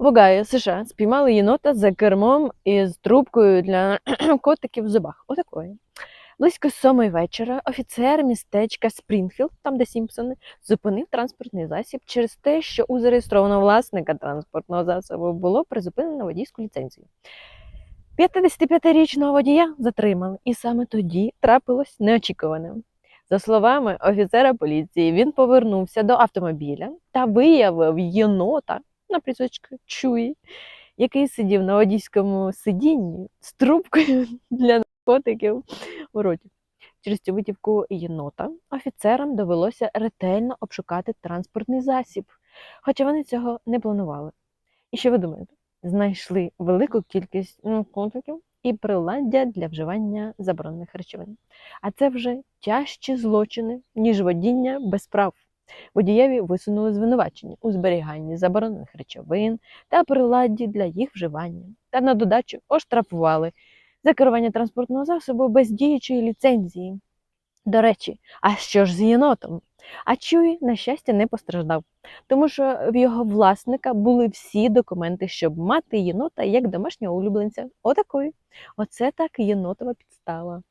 В Огайо, США спіймали єнота за кермом із трубкою для котиків в зубах. Отакої. Близько сьомої вечора офіцер містечка Спрінгфілд, там де Сімпсони, зупинив транспортний засіб через те, що у зареєстрованого власника транспортного засобу було призупинено водійську ліцензію. 55-річного водія затримали, і саме тоді трапилось неочікуване. За словами офіцера поліції, він повернувся до автомобіля та виявив єнота на прізвисько Чуї, який сидів на водійському сидінні з трубкою для наркотиків у роті. Через цю витівку єнота офіцерам довелося ретельно обшукати транспортний засіб, хоча вони цього не планували. І що ви думаєте? Знайшли велику кількість наркотиків і приладдя для вживання заборонених речовин. А це вже тяжчі злочини, ніж водіння без прав. Водієві висунули звинувачення у зберіганні заборонених речовин та приладді для їх вживання. Та на додачу оштрафували за керування транспортного засобу без діючої ліцензії. До речі, а що ж з єнотом? А Чуй, на щастя, не постраждав, тому що в його власника були всі документи, щоб мати єнота як домашнього улюбленця. Отакої. Оце так єнотова підстава.